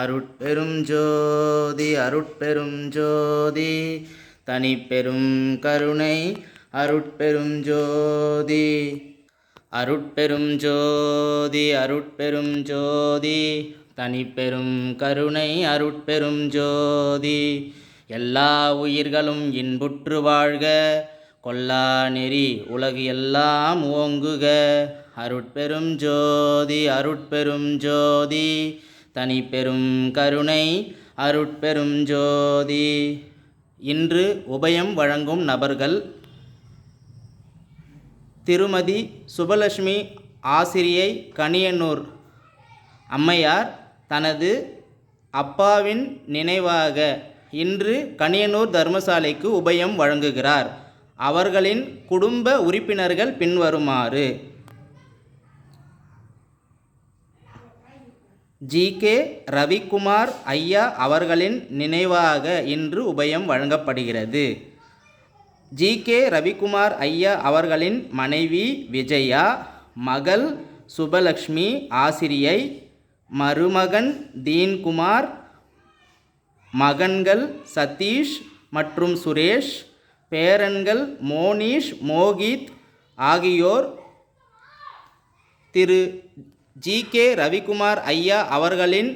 அருட்பெரும் ஜோதி அருட்பெரும் ஜோதி தனிப்பெரும் கருணை அருட்பெரும் ஜோதி. அருட்பெரும் ஜோதி அருட்பெரும் ஜோதி தனிப்பெரும் கருணை அருட்பெரும் ஜோதி. எல்லா உயிர்களும் இன்புற்று வாழ்க கொல்லா நெறி உலகு எல்லாம் ஓங்குக. அருட்பெரும் ஜோதி அருட்பெரும் ஜோதி தனி பெரும் கருணை அருட்பெரும் ஜோதி. இன்று உபயம் வழங்கும் நபர்கள் திருமதி சுபலட்சுமி ஆசிரியை கனியனூர். அம்மையார் தனது அப்பாவின் நினைவாக இன்று கனியனூர் தர்மசாலைக்கு உபயம் வழங்குகிறார். அவர்களின் குடும்ப உறுப்பினர்கள் பின்வருமாறு. ஜி கே ரவிக்குமார் ஐயா அவர்களின் நினைவாக இன்று உபயம் வழங்கப்படுகிறது. ஜி கே ரவிக்குமார் ஐயா அவர்களின் மனைவி விஜயா மகள் சுபலக்ஷ்மி ஆசிரியை மருமகன் தீன்குமார் மகன்கள் சதீஷ் மற்றும் சுரேஷ் பேரன்கள் மோனிஷ் மோகித் ஆகியோர் திரு ஜி கே ரவிக்குமார் ஐயா அவர்களின்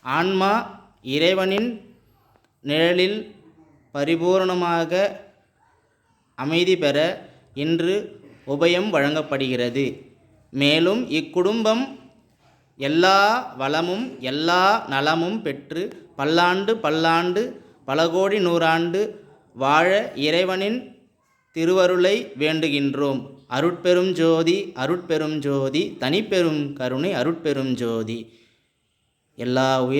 ஆன்மா இறைவனின் நிழலில் பரிபூரணமாக அமைதி பெற இன்று உபயம் வழங்கப்படுகிறது. மேலும் இக்குடும்பம் எல்லா வளமும் எல்லா நலமும் பெற்று பல்லாண்டு பல்லாண்டு பல கோடி நூறாண்டு வாழ இறைவனின் திருவருளை வேண்டுகின்றோம். அருட்பெரும் ஜோதி அருட்பெரும் ஜோதி தனிப்பெரும் கருணை அருட்பெரும் ஜோதி. எல்லா உயிர்